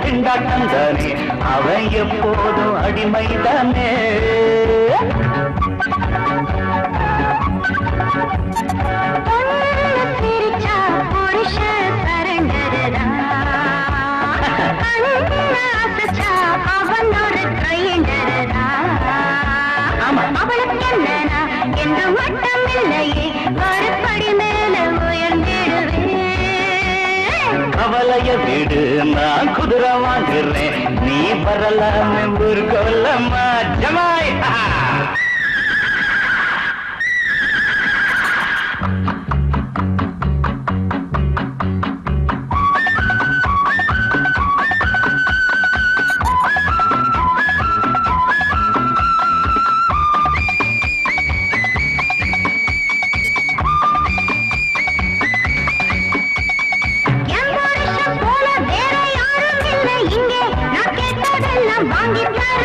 தானே அவன் எப்போதும் அடிமைதானே. அவளுக்கு என்னனா என்று மட்டும் இல்லையே கவலைய விடு நான் குதிரை வாங்குறேன். நீ வரலாமே கொல்லம்மா ஜமாய்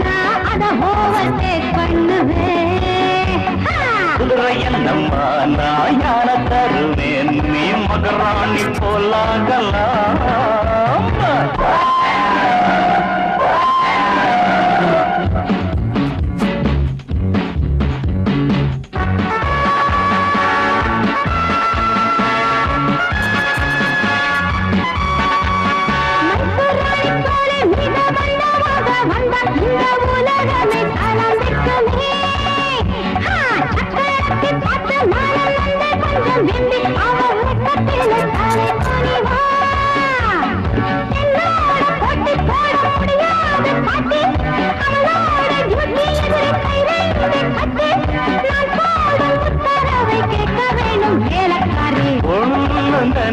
நான் அதை ஓவர்டேக் பண்ணுவேன் குதிரை என்னம்மா நான் யான தருவேன். நீ மகராணி போலாகலாம்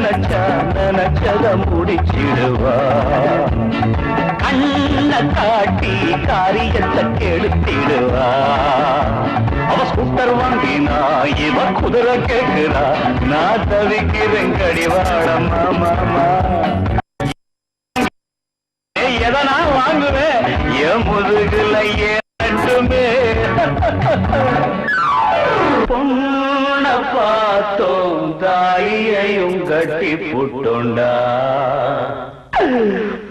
நினைச்சா நினைச்சத முடிச்சிடுவா கண்ண காட்டி காரியத்தை கெடுத்திடுவா அவ ஸ்கூட்டர் வாங்கினா இவ குதிரை கேக்குறா நான் தவிக்கிறேன் கடிவாளம்மா மாமா. எதனா வாங்குவேன் என் முதுகுல ஏட்டுமே கையையும் கட்டி புட்டுண்டா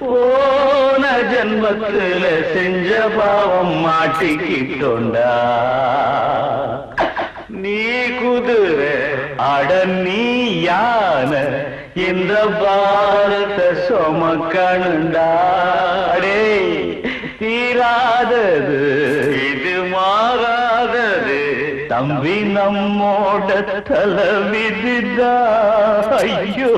போன ஜென்மத்துல செஞ்ச பாவம் மாட்டிக்கிட்டோண்டா. நீ குதிரை அட நீ யான இந்த பாரத சுமக்கணுண்டா. அடே தீராதது இது மாறா நம்பி நம்மோட தலை விதிதா ஐயோ.